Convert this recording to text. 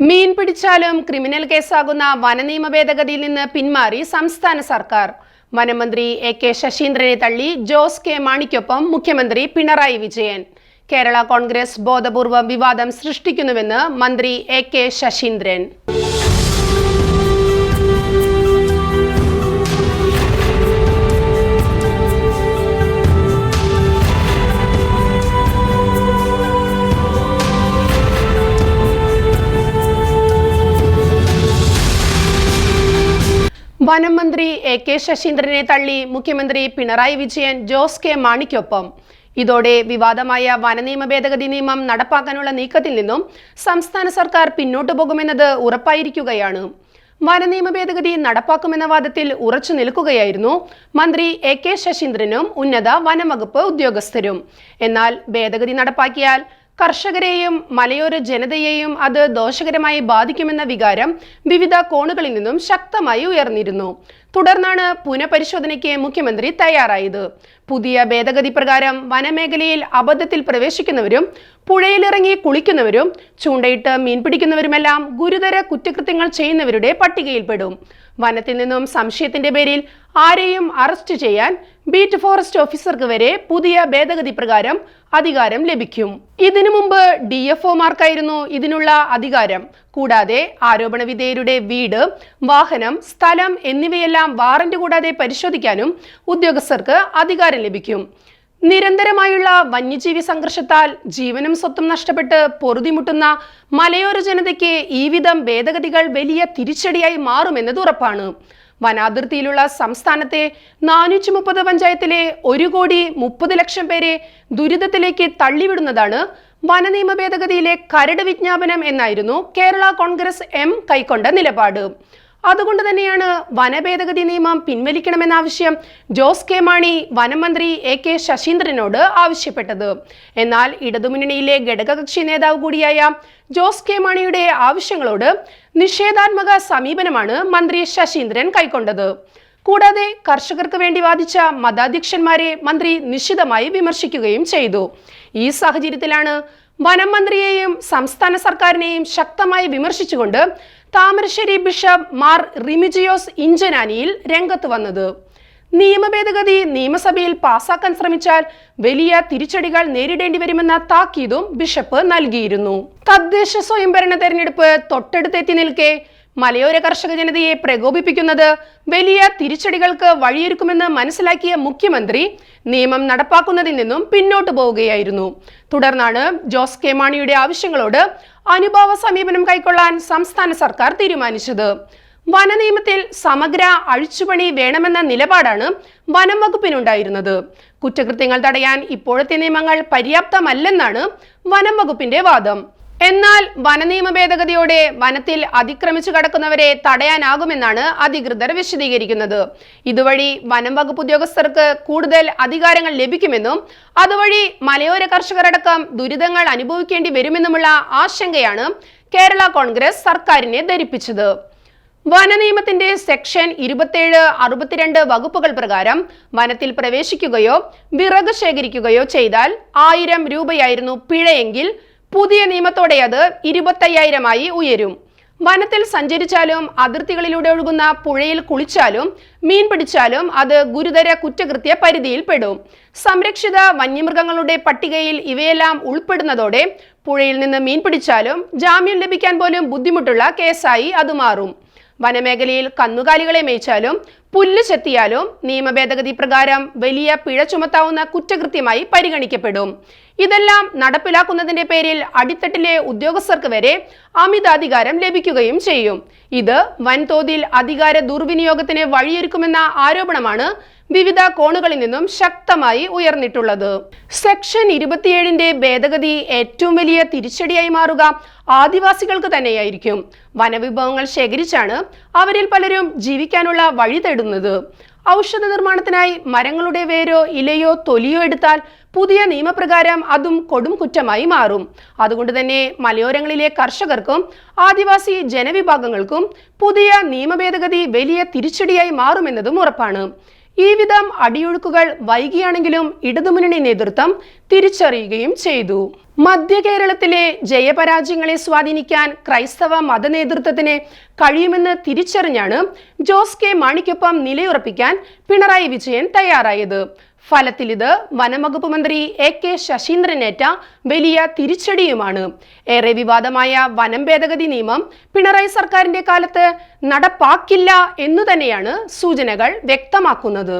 മീൻ പിടിച്ചാലും ക്രിമിനൽ കേസാകുന്ന വനനിയമ ഭേദഗതിയിൽ നിന്ന് പിന്മാറി സംസ്ഥാന സർക്കാർ. വനമന്ത്രി എ കെ ശശീന്ദ്രനെ തള്ളി ജോസ് കെ മാണിക്കൊപ്പം മുഖ്യമന്ത്രി പിണറായി വിജയൻ. കേരള കോൺഗ്രസ് ബോധപൂർവം വിവാദം സൃഷ്ടിക്കുന്നുവെന്ന് മന്ത്രി എ കെ ശശീന്ദ്രൻ. വനം മന്ത്രി എ കെ ശശീന്ദ്രനെ തള്ളി മുഖ്യമന്ത്രി പിണറായി വിജയൻ ജോസ് കെ മാണിക്കൊപ്പം. ഇതോടെ വിവാദമായ വനനിയമ ഭേദഗതി നിയമം നടപ്പാക്കാനുള്ള നീക്കത്തിൽ നിന്നും സംസ്ഥാന സർക്കാർ പിന്നോട്ടു പോകുമെന്നത് ഉറപ്പായിരിക്കുകയാണ്. വനനിയമ ഭേദഗതി നടപ്പാക്കുമെന്ന വാദത്തിൽ ഉറച്ചു നിൽക്കുകയായിരുന്നു മന്ത്രി എ കെ ശശീന്ദ്രനും ഉന്നത വനംവകുപ്പ് ഉദ്യോഗസ്ഥരും. എന്നാൽ ഭേദഗതി നടപ്പാക്കിയാൽ കർഷകരെയും മലയോര ജനതയെയും അത് ദോഷകരമായി ബാധിക്കുമെന്ന വികാരം വിവിധ കോണുകളിൽ നിന്നും ശക്തമായി ഉയർന്നിരുന്നു. തുടർന്നാണ് പുനഃപരിശോധനയ്ക്ക് മുഖ്യമന്ത്രി തയ്യാറായത്. പുതിയ ഭേദഗതി പ്രകാരം വനമേഖലയിൽ അബദ്ധത്തിൽ പ്രവേശിക്കുന്നവരും പുഴയിലിറങ്ങി കുളിക്കുന്നവരും ചൂണ്ടയിട്ട് മീൻ പിടിക്കുന്നവരുമെല്ലാം ഗുരുതര കുറ്റകൃത്യങ്ങൾ ചെയ്യുന്നവരുടെ പട്ടികയിൽപ്പെടും. വനത്തിൽ നിന്നും സംശയത്തിന്റെ പേരിൽ ആരെയും അറസ്റ്റ് ചെയ്യാൻ ബീറ്റ് ഫോറസ്റ്റ് ഓഫീസർക്ക് വരെ പുതിയ ഭേദഗതി പ്രകാരം അധികാരം ലഭിക്കും. ഇതിനു മുമ്പ് ഡി എഫ് ഒമാർക്കായിരുന്നു ഇതിനുള്ള അധികാരം. കൂടാതെ ആരോപണ വിധേയരുടെ വീട് വാഹനം സ്ഥലം എന്നിവയെല്ലാം വാറന്റ് കൂടാതെ പരിശോധിക്കാനും ഉദ്യോഗസ്ഥർക്ക് അധികാരം ലഭിക്കും. നിരന്തരമായുള്ള വന്യജീവി സംഘർഷത്താൽ ജീവനും സ്വത്തും നഷ്ടപ്പെട്ട് പൊറുതിമുട്ടുന്ന മലയോര ജനതയ്ക്ക് ഈ വിധം ഭേദഗതികൾ വലിയ തിരിച്ചടിയായി മാറുമെന്നത് ഉറപ്പാണ്. വനാതിർത്തിയിലുള്ള സംസ്ഥാനത്തെ നാനൂറ്റി മുപ്പത് പഞ്ചായത്തിലെ ഒരു കോടി മുപ്പത് ലക്ഷം പേരെ ദുരിതത്തിലേക്ക് തള്ളിവിടുന്നതാണ് വനനിയമ ഭേദഗതിയിലെ കരട് വിജ്ഞാപനം എന്നായിരുന്നു കേരള കോൺഗ്രസ് എം കൈക്കൊണ്ട നിലപാട്. അതുകൊണ്ട് തന്നെയാണ് വനഭേദഗതി നിയമം പിൻവലിക്കണമെന്ന ആവശ്യം ജോസ് കെ മാണി വനമന്ത്രി എ കെ ശശീന്ദ്രനോട് ആവശ്യപ്പെട്ടത്. എന്നാൽ ഇടതുമുന്നണിയിലെ ഘടകകക്ഷി നേതാവ് കൂടിയായ ജോസ് കെ മാണിയുടെ ആവശ്യങ്ങളോട് നിഷേധാത്മക സമീപനമാണ് മന്ത്രി ശശീന്ദ്രൻ കൈക്കൊണ്ടത്. കൂടാതെ കർഷകർക്ക് വേണ്ടി വാദിച്ച മതാധ്യക്ഷന്മാരെ മന്ത്രി നിശിതമായി വിമർശിക്കുകയും ചെയ്തു. ഈ സാഹചര്യത്തിലാണ് വനം മന്ത്രിയെയും സംസ്ഥാന സർക്കാരിനെയും ശക്തമായി വിമർശിച്ചുകൊണ്ട് താമരശ്ശേരി ബിഷപ്പ് മാർ റിമിജിയോസ് ഇഞ്ചനാനിയിൽ രംഗത്ത് വന്നത്. നിയമ ഭേദഗതി നിയമസഭയിൽ പാസാക്കാൻ ശ്രമിച്ചാൽ വലിയ തിരിച്ചടികൾ നേരിടേണ്ടി വരുമെന്ന താക്കീതും ബിഷപ്പ് നൽകിയിരുന്നു. തദ്ദേശ സ്വയംഭരണ തെരഞ്ഞെടുപ്പ് തൊട്ടടുത്തെത്തി നിൽക്കെ മലയോര കർഷക ജനതയെ പ്രകോപിപ്പിക്കുന്നത് വലിയ തിരിച്ചടികൾക്ക് വഴിയൊരുക്കുമെന്ന് മനസ്സിലാക്കിയ മുഖ്യമന്ത്രി നിയമം നടപ്പാക്കുന്നതിൽ നിന്നും പിന്നോട്ട് പോവുകയായിരുന്നു. തുടർന്നാണ് ജോസ് കെ മാണിയുടെ ആവശ്യങ്ങളോട് അനുഭാവ സമീപനം കൈക്കൊള്ളാൻ സംസ്ഥാന സർക്കാർ തീരുമാനിച്ചത്. വനനിയമത്തിൽ സമഗ്ര അഴിച്ചുപണി വേണമെന്ന നിലപാടാണ് വനം വകുപ്പിനുണ്ടായിരുന്നത്. കുറ്റകൃത്യങ്ങൾ തടയാൻ ഇപ്പോഴത്തെ നിയമങ്ങൾ പര്യാപ്തമല്ലെന്നാണ് വനം വകുപ്പിന്റെ വാദം. എന്നാൽ വനനിയമ ഭേദഗതിയോടെ വനത്തിൽ അതിക്രമിച്ചു കടക്കുന്നവരെ തടയാനാകുമെന്നാണ് അധികൃതർ വിശദീകരിക്കുന്നത്. ഇതുവഴി വനം വകുപ്പ് ഉദ്യോഗസ്ഥർക്ക് കൂടുതൽ അധികാരങ്ങൾ ലഭിക്കുമെന്നും അതുവഴി മലയോര കർഷകരടക്കം ദുരിതങ്ങൾ അനുഭവിക്കേണ്ടി വരുമെന്നുമുള്ള ആശങ്കയാണ് കേരള കോൺഗ്രസ് സർക്കാരിനെ ധരിപ്പിച്ചത്. വനനിയമത്തിന്റെ സെക്ഷൻ ഇരുപത്തിയേഴ് അറുപത്തിരണ്ട് വകുപ്പുകൾ പ്രകാരം വനത്തിൽ പ്രവേശിക്കുകയോ വിറക് ശേഖരിക്കുകയോ ചെയ്താൽ ആയിരം രൂപയായിരുന്നു പിഴയെങ്കിൽ പുതിയ നിയമത്തോടെ അത് ഇരുപത്തയ്യായിരമായി ഉയരും. വനത്തിൽ സഞ്ചരിച്ചാലും അതിർത്തികളിലൂടെ ഒഴുകുന്ന പുഴയിൽ കുളിച്ചാലും മീൻ പിടിച്ചാലും അത് ഗുരുതര കുറ്റകൃത്യ പരിധിയിൽ പെടും സംരക്ഷിത വന്യമൃഗങ്ങളുടെ പട്ടികയിൽ ഇവയെല്ലാം ഉൾപ്പെടുന്നതോടെ പുഴയിൽ നിന്ന് മീൻ പിടിച്ചാലും ജാമ്യം ലഭിക്കാൻ പോലും ബുദ്ധിമുട്ടുള്ള കേസായി അത് മാറും. വനമേഖലയിൽ കന്നുകാലികളെ മേയിച്ചാലും പുല്ല് ചെത്തിയാലും നിയമ ഭേദഗതി പ്രകാരം വലിയ പിഴ ചുമത്താവുന്ന കുറ്റകൃത്യമായി പരിഗണിക്കപ്പെടും. ഇതെല്ലാം നടപ്പിലാക്കുന്നതിന്റെ പേരിൽ അടിത്തട്ടിലെ ഉദ്യോഗസ്ഥർക്ക് വരെ അമിതാധികാരം ലഭിക്കുകയും ചെയ്യും. ഇത് വൻതോതിൽ അധികാര ദുർവിനിയോഗത്തിന് വഴിയൊരുക്കുമെന്ന ആരോപണമാണ് വിവിധ കോണുകളിൽ നിന്നും ശക്തമായി ഉയർന്നിട്ടുള്ളത്. സെക്ഷൻ ഇരുപത്തിയേഴിന്റെ ഭേദഗതി ഏറ്റവും വലിയ തിരിച്ചടിയായി മാറുക ആദിവാസികൾക്ക് തന്നെയായിരിക്കും. വനവിഭവങ്ങൾ ശേഖരിച്ചാണ് അവരിൽ പലരും ജീവിക്കാനുള്ള വഴി തേടുന്നത്. ഔഷധ നിർമ്മാണത്തിനായി മരങ്ങളുടെ വേരോ ഇലയോ തൊലിയോ എടുത്താൽ പുതിയ നിയമപ്രകാരം അതും കൊടും കുറ്റമായി മാറും. അതുകൊണ്ട് തന്നെ മലയോരങ്ങളിലെ കർഷകർക്കും ആദിവാസി ജനവിഭാഗങ്ങൾക്കും പുതിയ നിയമഭേദഗതി വലിയ തിരിച്ചടിയായി മാറുമെന്നതും ഉറപ്പാണ്. ഈ വിധം അടിയൊഴുക്കുകൾ വൈകിയാണെങ്കിലും ഇടതുമുന്നണി നേതൃത്വം തിരിച്ചറിയുകയും ചെയ്തു. മധ്യ കേരളത്തിലെ ജയപരാജയങ്ങളെ സ്വാധീനിക്കാൻ ക്രൈസ്തവ മത നേതൃത്വത്തിന് കഴിയുമെന്ന് തിരിച്ചറിഞ്ഞാണ് ജോസ് കെ മാണിക്കൊപ്പം നിലയുറപ്പിക്കാൻ പിണറായി വിജയൻ തയ്യാറായത്. ഫലത്തിൽ ഇത് വനംവകുപ്പ് മന്ത്രി എ കെ ശശീന്ദ്രനേറ്റ വലിയ തിരിച്ചടിയുമാണ്. ഏറെ വിവാദമായ വനം ഭേദഗതി നിയമം പിണറായി സർക്കാരിന്റെ കാലത്ത് നടപ്പാക്കില്ല എന്നു തന്നെയാണ് സൂചനകൾ വ്യക്തമാക്കുന്നത്.